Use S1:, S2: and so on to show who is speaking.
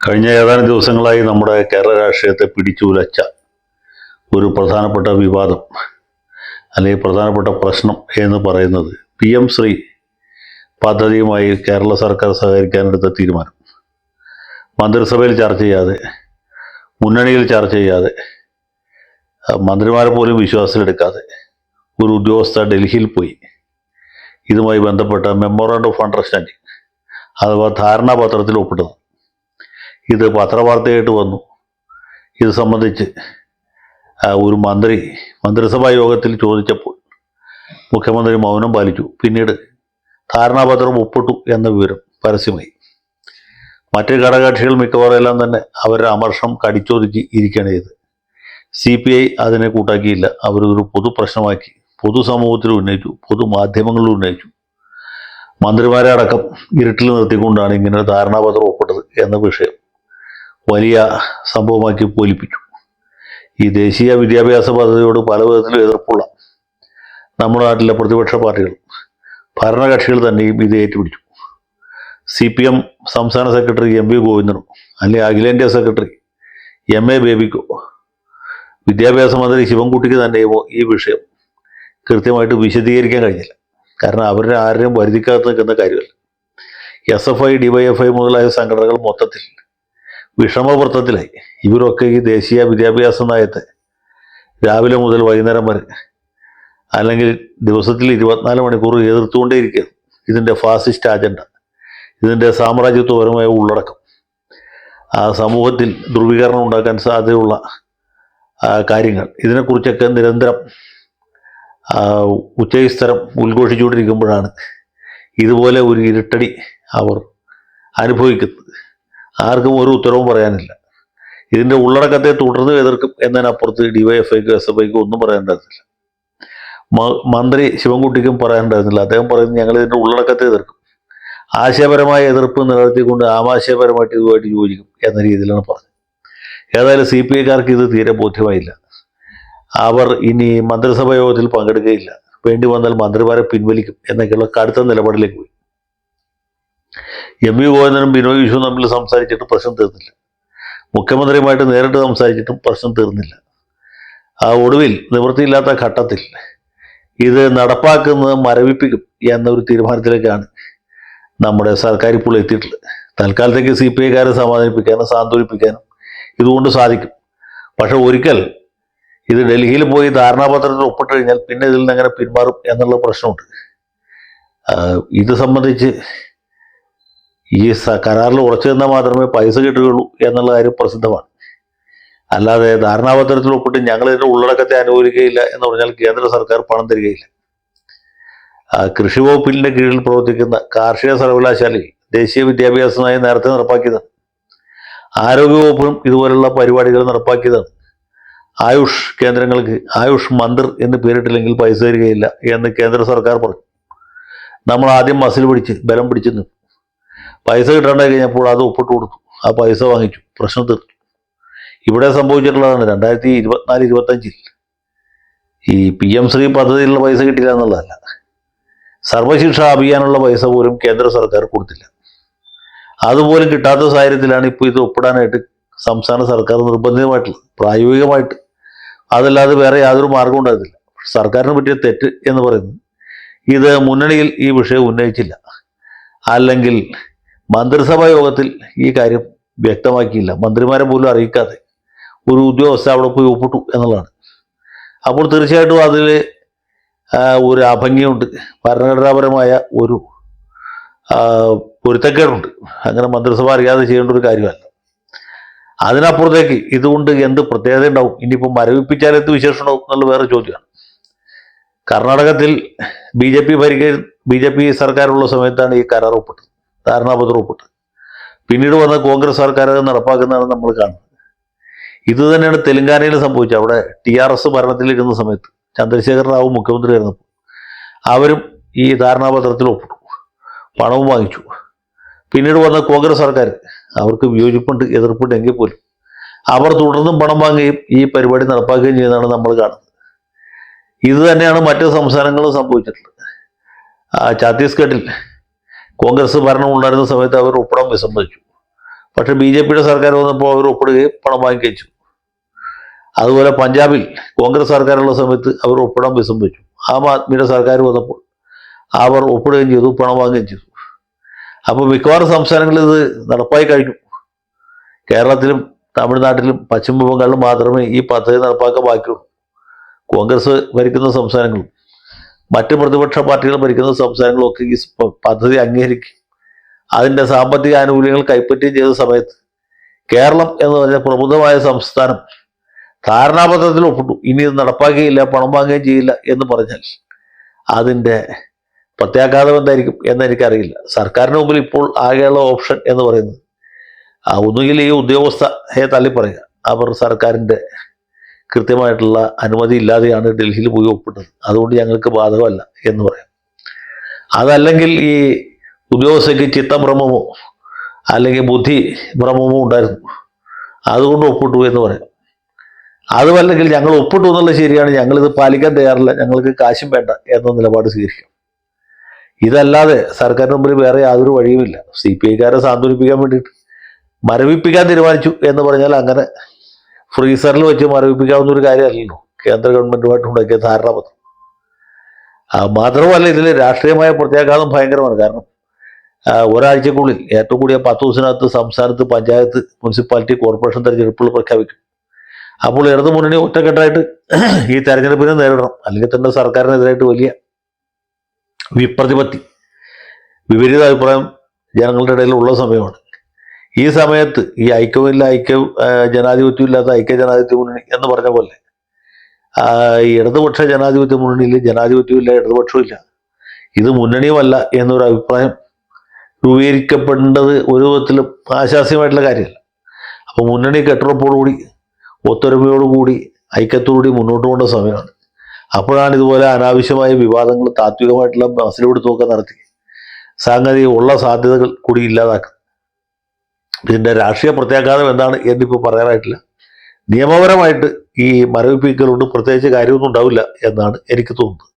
S1: കഴിഞ്ഞ ഏതാനും ദിവസങ്ങളായി നമ്മുടെ കേരള രാഷ്ട്രീയത്തെ പിടിച്ചുലച്ച ഒരു പ്രധാനപ്പെട്ട വിവാദം അല്ലെങ്കിൽ പ്രധാനപ്പെട്ട പ്രശ്നം എന്ന് പറയുന്നത് പി എം ശ്രീ പദ്ധതിയുമായി കേരള സർക്കാർ സഹകരിക്കാനെടുത്ത തീരുമാനം. മന്ത്രിസഭയിൽ ചർച്ച ചെയ്യാതെ മുന്നണിയിൽ ചർച്ച ചെയ്യാതെ മന്ത്രിമാരെ പോലും വിശ്വാസത്തിലെടുക്കാതെ ഒരു ഉദ്യോഗസ്ഥ ഡൽഹിയിൽ പോയി. ഇതുമായി ബന്ധപ്പെട്ട മെമ്മോറാണ്ടം ഓഫ് അണ്ടർസ്റ്റാൻഡിങ് അഥവാ ധാരണാപത്രത്തിൽ ഒപ്പിട്ടത്. ഇത് പത്രവാർത്തയായിട്ട് വന്നു. ഇത് സംബന്ധിച്ച് ഒരു മന്ത്രി മന്ത്രിസഭാ യോഗത്തിൽ ചോദിച്ചപ്പോൾ മുഖ്യമന്ത്രി മൗനം പാലിച്ചു. പിന്നീട് ധാരണാപത്രം ഒപ്പിട്ടു എന്ന വിവരം പരസ്യമായി. മറ്റ് ഘടകകക്ഷികൾ മിക്കവാറും എല്ലാം തന്നെ അവരുടെ അമർഷം കടിച്ചൊതുക്കി ഇരിക്കുകയാണ് ചെയ്ത് സി പി ഐ അതിനെ കൂട്ടാക്കിയില്ല. അവരൊരു പൊതു പ്രശ്നമാക്കി പൊതുസമൂഹത്തിൽ ഉന്നയിച്ചു പൊതുമാധ്യമങ്ങളിൽ ഉന്നയിച്ചു. മന്ത്രിമാരെ അടക്കം ഇരുട്ടിൽ നിർത്തിക്കൊണ്ടാണ് ഇങ്ങനെ ധാരണാപത്രം ഒപ്പിട്ടത് എന്ന വിഷയം വലിയ സംഭവമാക്കി പോലിപ്പിച്ചു. ഈ ദേശീയ വിദ്യാഭ്യാസ പദ്ധതിയോട് പല വിധത്തിലും എതിർപ്പുള്ള നമ്മുടെ നാട്ടിലെ പ്രതിപക്ഷ പാർട്ടികൾ ഭരണകക്ഷികൾ തന്നെയും ഇത് ഏറ്റുപിടിച്ചു. സി പി എം സംസ്ഥാന സെക്രട്ടറി എം വി ഗോവിന്ദനും അല്ലെങ്കിൽ അഖിലേന്ത്യാ സെക്രട്ടറി എം എ ബേബിക്കോ വിദ്യാഭ്യാസ മന്ത്രി ശിവൻകുട്ടിക്ക് തന്നെയുമോ ഈ വിഷയം കൃത്യമായിട്ട് വിശദീകരിക്കാൻ കഴിഞ്ഞില്ല. കാരണം അവരുടെ ആരെയും വരുതിക്കാത്ത നിൽക്കുന്ന കാര്യമല്ല. S F I D Y F I മുതലായ സംഘടനകൾ മൊത്തത്തിൽ വിഷമവൃത്തത്തിലായി ഇവരൊക്കെ ഈ ദേശീയ വിദ്യാഭ്യാസ നയത്തെ രാവിലെ മുതൽ വൈകുന്നേരം വരെ അല്ലെങ്കിൽ ദിവസത്തിൽ ഇരുപത്തിനാല് മണിക്കൂർ എതിർത്തുകൊണ്ടേയിരിക്കുകയാണ്. ഇതിന്റെ ഫാസിസ്റ്റ് അജണ്ട ഇതിന്റെ സാമ്രാജ്യത്വപരമായ ഉള്ളടക്കം. ആ സമൂഹത്തിൽ ധ്രുവീകരണം ഉണ്ടാക്കാൻ സാധ്യതയുള്ള കാര്യങ്ങൾ. ഇതിനെക്കുറിച്ചൊക്കെ നിരന്തരം ഉച്ചസ്ഥരം ഉദ്ഘോഷിച്ചുകൊണ്ടിരിക്കുമ്പോഴാണ് ഇതുപോലെ ഒരു ഇരുട്ടടി അവർ അനുഭവിക്കുന്നത്. ആർക്കും ഒരു ഉത്തരവും പറയാനില്ല. ഇതിന്റെ ഉള്ളടക്കത്തെ തുടർന്ന് എതിർക്കും എന്നതിനപ്പുറത്ത് ഡിവൈഎഫ്ഐക്കോ എസ് എഫ് ഐക്കോ ഒന്നും പറയാനുണ്ടായിരുന്നില്ല മന്ത്രി ശിവൻകുട്ടിക്കും പറയാനുണ്ടായിരുന്നില്ല അദ്ദേഹം പറയുന്നത് ഞങ്ങൾ ഇതിന്റെ ഉള്ളടക്കത്തെ എതിർക്കും. ആശയപരമായ എതിർപ്പ് നിലനിർത്തിക്കൊണ്ട് ആമാശയപരമായിട്ട് ഇതുമായിട്ട് യോജിക്കും എന്ന രീതിയിലാണ് പറഞ്ഞത്. ഏതായാലും സി പി ഐക്കാർക്ക് ഇത് തീരെ ബോധ്യമായില്ല. അവർ ഇനി മന്ത്രിസഭാ യോഗത്തിൽ പങ്കെടുക്കുകയില്ല. വേണ്ടി വന്നാൽ മന്ത്രിമാരെ പിൻവലിക്കും എന്നൊക്കെയുള്ള കടുത്ത നിലപാടിലേക്ക് പോയി. എം വി ഗോവിന്ദനും ബിനോയ് വിശ്വം തമ്മിൽ സംസാരിച്ചിട്ട് പ്രശ്നം തീർന്നില്ല. മുഖ്യമന്ത്രിയുമായിട്ട് നേരിട്ട് സംസാരിച്ചിട്ടും പ്രശ്നം തീർന്നില്ല. ആ ഒടുവിൽ നിവൃത്തിയില്ലാത്ത ഘട്ടത്തിൽ ഇത് നടപ്പാക്കുന്നത് മരവിപ്പിക്കും എന്നൊരു തീരുമാനത്തിലേക്കാണ് നമ്മുടെ സർക്കാർ ഇപ്പോൾ എത്തിയിട്ടുള്ളത്. തൽക്കാലത്തേക്ക് സി പി ഐക്കാരെ സമാധാനിപ്പിക്കാനും സാന്ത്വനിപ്പിക്കാനും ഇതുകൊണ്ട് സാധിക്കും. പക്ഷെ ഒരിക്കൽ ഇത് ഡൽഹിയിൽ പോയി ധാരണാപത്രത്തിൽ ഒപ്പിട്ട് കഴിഞ്ഞാൽ പിന്നെ ഇതിൽ നിന്ന് എങ്ങനെ പിന്മാറും എന്നുള്ള പ്രശ്നമുണ്ട്. ഇത് സംബന്ധിച്ച് ഈ കരാറിൽ ഉറച്ചു നിന്നാൽ മാത്രമേ പൈസ കിട്ടുകയുള്ളൂ എന്നുള്ള കാര്യം പ്രസിദ്ധമാണ്. അല്ലാതെ ധാരണാപത്രത്തിൽ ഒപ്പിട്ട് ഞങ്ങൾ ഇതിന്റെ ഉള്ളടക്കത്തെ അനുകൂലിക്കുകയില്ല എന്ന് പറഞ്ഞാൽ കേന്ദ്ര സർക്കാർ പണം തരികയില്ല. കൃഷി വകുപ്പിന്റെ കീഴിൽ പ്രവർത്തിക്കുന്ന കാർഷിക സർവകലാശാലയിൽ ദേശീയ വിദ്യാഭ്യാസ നയം നേരത്തെ നടപ്പാക്കിയതാണ്. ആരോഗ്യവകുപ്പും ഇതുപോലുള്ള പരിപാടികൾ നടപ്പാക്കിയതാണ്. ആയുഷ് കേന്ദ്രങ്ങൾക്ക് ആയുഷ് മന്ദിർ എന്ന് പേരിട്ടില്ലെങ്കിൽ പൈസ തരികയില്ല എന്ന് കേന്ദ്ര സർക്കാർ പറഞ്ഞു. നമ്മൾ ആദ്യം മസിൽ പിടിച്ച് ബലം പിടിച്ചു നിന്നു. പൈസ കിട്ടാണ്ടായി കഴിഞ്ഞപ്പോൾ അത് ഒപ്പിട്ട് കൊടുത്തു. ആ പൈസ വാങ്ങിച്ചു. പ്രശ്നം തീർത്തു. ഇവിടെ സംഭവിച്ചിട്ടുള്ളതാണ് രണ്ടായിരത്തി ഇരുപത്തിനാല് ഇരുപത്തഞ്ചിൽ ഈ പി എം ശ്രീ പദ്ധതിയിലുള്ള പൈസ കിട്ടില്ല എന്നുള്ളതല്ല. സർവശിക്ഷ അഭിയാനുള്ള പൈസ പോലും കേന്ദ്ര സർക്കാർ കൊടുത്തില്ല. അതുപോലും കിട്ടാത്ത സാഹചര്യത്തിലാണ് ഇപ്പോൾ ഇത് ഒപ്പിടാനായിട്ട് സംസ്ഥാന സർക്കാർ നിർബന്ധിതമായിട്ടുള്ളത്. പ്രായോഗികമായിട്ട്. അതല്ലാതെ വേറെ യാതൊരു മാർഗം ഉണ്ടായിരുന്നില്ല. സർക്കാരിന് പറ്റിയ തെറ്റ് എന്ന് പറയുന്നത് ഇത് മുന്നണിയിൽ ഈ വിഷയം ഉന്നയിച്ചില്ല. അല്ലെങ്കിൽ മന്ത്രിസഭാ യോഗത്തിൽ ഈ കാര്യം വ്യക്തമാക്കിയില്ല. മന്ത്രിമാരെ പോലും അറിയിക്കാതെ ഒരു ഉദ്യോഗസ്ഥ അവിടെ പോയി ഒപ്പിട്ടു എന്നുള്ളതാണ്. അപ്പോൾ തീർച്ചയായിട്ടും അതിൽ ഒരു അഭംഗിയുണ്ട്. ഭരണഘടനാപരമായ ഒരു പൊരുത്തക്കേടുണ്ട്. അങ്ങനെ മന്ത്രിസഭ അറിയാതെ ചെയ്യേണ്ട ഒരു കാര്യമല്ല. അതിനപ്പുറത്തേക്ക് ഇതുകൊണ്ട് എന്ത് പ്രത്യേകത ഉണ്ടാവും? ഇനിയിപ്പോൾ മരവിപ്പിച്ചാൽ എന്ത് വിശേഷമുണ്ടാവും എന്നുള്ള വേറെ ചോദ്യമാണ്. കർണാടകത്തിൽ ബി ജെ പി ഭരിക്ക ബി ജെ പി സർക്കാരുള്ള സമയത്താണ് ഈ കരാർ ഒപ്പിട്ടത്. ധാരണാപത്രം പിന്നീട് വന്ന കോൺഗ്രസ് സർക്കാർ അത് നടപ്പാക്കുന്നതാണ് നമ്മൾ കാണുന്നത്. ഇത് തന്നെയാണ് തെലങ്കാനയിൽ സംഭവിച്ചത്. അവിടെ ടി ആർ എസ് ഭരണത്തിലിരുന്ന സമയത്ത് ചന്ദ്രശേഖർ റാവു മുഖ്യമന്ത്രി ആയിരുന്നപ്പോൾ അവരും ഈ ധാരണാപത്രത്തിൽ ഒപ്പിട്ടു പണവും വാങ്ങിച്ചു. പിന്നീട് വന്ന കോൺഗ്രസ് സർക്കാർ അവർക്ക് വിയോജിപ്പുണ്ട് എതിർപ്പുണ്ട് എങ്കിൽ പോലും അവർ തുടർന്നും പണം വാങ്ങുകയും ഈ പരിപാടി നടപ്പാക്കുകയും ചെയ്യുന്നതാണ് നമ്മൾ കാണുന്നത്. ഇത് തന്നെയാണ് മറ്റ് സംസ്ഥാനങ്ങളും സംഭവിച്ചിട്ടുള്ളത്. ഛത്തീസ്ഗഡിൽ കോൺഗ്രസ് ഭരണം ഉണ്ടായിരുന്ന സമയത്ത് അവർ ഒപ്പിടാൻ വിസമ്മതിച്ചു. പക്ഷെ ബി ജെ പിയുടെ സർക്കാർ വന്നപ്പോൾ അവർ ഒപ്പിടുകയും പണം വാങ്ങിക്കഴിച്ചു. അതുപോലെ പഞ്ചാബിൽ കോൺഗ്രസ് സർക്കാരുള്ള സമയത്ത് അവർ ഒപ്പിടാൻ വിസമ്മതിച്ചു. ആം ആദ്മിയുടെ സർക്കാർ വന്നപ്പോൾ അവർ ഒപ്പിടുകയും ചെയ്തു പണം വാങ്ങുകയും ചെയ്തു. അപ്പോൾ മിക്കവാറും സംസ്ഥാനങ്ങളിൽ ഇത് നടപ്പായി കഴിഞ്ഞു. കേരളത്തിലും തമിഴ്നാട്ടിലും പശ്ചിമ ബംഗാളിലും മാത്രമേ ഈ പദ്ധതി നടപ്പാക്കാൻ ബാക്കിയുള്ളൂ. കോൺഗ്രസ് ഭരിക്കുന്ന സംസ്ഥാനങ്ങളും മറ്റ് പ്രതിപക്ഷ പാർട്ടികൾ ഭരിക്കുന്ന സംസ്ഥാനങ്ങളൊക്കെ ഈ പദ്ധതി അംഗീകരിക്കും. അതിന്റെ സാമ്പത്തിക ആനുകൂല്യങ്ങൾ കൈപ്പറ്റുകയും ചെയ്ത സമയത്ത് കേരളം എന്ന് പറഞ്ഞ പ്രബുദ്ധമായ സംസ്ഥാനം ധാരണാപത്രത്തിൽ ഒപ്പിട്ടു. ഇനി ഇത് നടപ്പാക്കുകയില്ല പണം വാങ്ങുകയും ചെയ്യില്ല എന്ന് പറഞ്ഞാൽ അതിന്റെ പ്രത്യാഘാതം എന്തായിരിക്കും എന്ന് എനിക്കറിയില്ല സർക്കാരിന് മുമ്പിൽ ഇപ്പോൾ ആകെയുള്ള ഓപ്ഷൻ എന്ന് പറയുന്നത് ഒന്നുകിൽ ഈ ഉദ്യോഗസ്ഥയെ തള്ളിപ്പറയുക അവർ സർക്കാരിന്റെ കൃത്യമായിട്ടുള്ള അനുമതി ഇല്ലാതെയാണ് ഡൽഹിയിൽ പോയി ഒപ്പിട്ടത്. അതുകൊണ്ട് ഞങ്ങൾക്ക് ബാധകമല്ല എന്ന് പറയാം. അതല്ലെങ്കിൽ ഈ ഉദ്യോഗസ്ഥയ്ക്ക് ചിത്തഭ്രമമോ അല്ലെങ്കിൽ ബുദ്ധി ഭ്രമമോ ഉണ്ടായിരുന്നു. അതുകൊണ്ട് ഒപ്പിട്ടു എന്ന് പറയാം. അതുമല്ലെങ്കിൽ ഞങ്ങൾ ഒപ്പിട്ടു എന്നുള്ളത് ശരിയാണ്. ഞങ്ങളിത് പാലിക്കാൻ തയ്യാറില്ല. ഞങ്ങൾക്ക് കാശും വേണ്ട എന്ന നിലപാട് സ്വീകരിക്കും. ഇതല്ലാതെ സർക്കാരിന് മുമ്പിൽ വേറെ യാതൊരു വഴിയുമില്ല. സി പി ഐക്കാരെ സാന്ത്വനിപ്പിക്കാൻ വേണ്ടിയിട്ട് മരവിപ്പിക്കാൻ തീരുമാനിച്ചു എന്ന് പറഞ്ഞാൽ അങ്ങനെ ഫ്രീസറിൽ വെച്ച് മരവിപ്പിക്കാവുന്ന ഒരു കാര്യമല്ലല്ലോ. കേന്ദ്ര ഗവൺമെന്റുമായിട്ട് ഉണ്ടാക്കിയ ധാരണാപത്രം. മാത്രമല്ല ഇതിൽ രാഷ്ട്രീയമായ പ്രത്യാഘാതം ഭയങ്കരമാണ്. കാരണം ഒരാഴ്ചക്കുള്ളിൽ ഏറ്റവും കൂടിയ പത്ത് ദിവസത്തിനകത്ത് സംസ്ഥാനത്ത് പഞ്ചായത്ത് മുനിസിപ്പാലിറ്റി കോർപ്പറേഷൻ തെരഞ്ഞെടുപ്പുകൾ പ്രഖ്യാപിക്കും. അപ്പോൾ ഇടതു മുന്നണി ഒറ്റക്കെട്ടായിട്ട് ഈ തെരഞ്ഞെടുപ്പിനെ നേരിടണം. അല്ലെങ്കിൽ തന്നെ സർക്കാരിനെതിരായിട്ട് വലിയ വിപ്രതിപത്തി വിപരീത അഭിപ്രായം ജനങ്ങളുടെ ഇടയിൽ ഉള്ള സമയമാണ്. ഈ സമയത്ത് ഈ ഐക്യമില്ല ഐക്യ ജനാധിപത്യം ഇല്ലാത്ത ഐക്യ ജനാധിപത്യ മുന്നണി എന്ന് പറഞ്ഞ പോലെ ഇടതുപക്ഷ ജനാധിപത്യ മുന്നണിയിൽ ജനാധിപത്യമില്ല ഇടതുപക്ഷമില്ല. ഇത് മുന്നണിയുമല്ല എന്നൊരു അഭിപ്രായം രൂപീകരിക്കപ്പെടേണ്ടത് ഒരു വിധത്തിലും ആശാസ്യമായിട്ടുള്ള കാര്യമല്ല. അപ്പോൾ മുന്നണി കെട്ടുറപ്പോടുകൂടി ഒത്തൊരുമയോടുകൂടി ഐക്യത്തോടുകൂടി മുന്നോട്ട് കൊണ്ട സമയമാണ്. അപ്പോഴാണ് ഇതുപോലെ അനാവശ്യമായ വിവാദങ്ങൾ താത്വികമായിട്ടുള്ള മസിലെടുത്തുമൊക്കെ നടത്തി സംഗതി ഉള്ള സാധ്യതകൾ കൂടി ഇല്ലാതാക്കും ഇതിന്റെ രാഷ്ട്രീയ പ്രത്യാഘാതം എന്താണ് എന്നിപ്പോൾ പറയാനായിട്ടില്ല. നിയമപരമായിട്ട് ഈ മരവിപ്പിക്കലുകൊണ്ട് പ്രത്യേകിച്ച് കാര്യമൊന്നും ഉണ്ടാവില്ല എന്നാണ് എനിക്ക് തോന്നുന്നത്.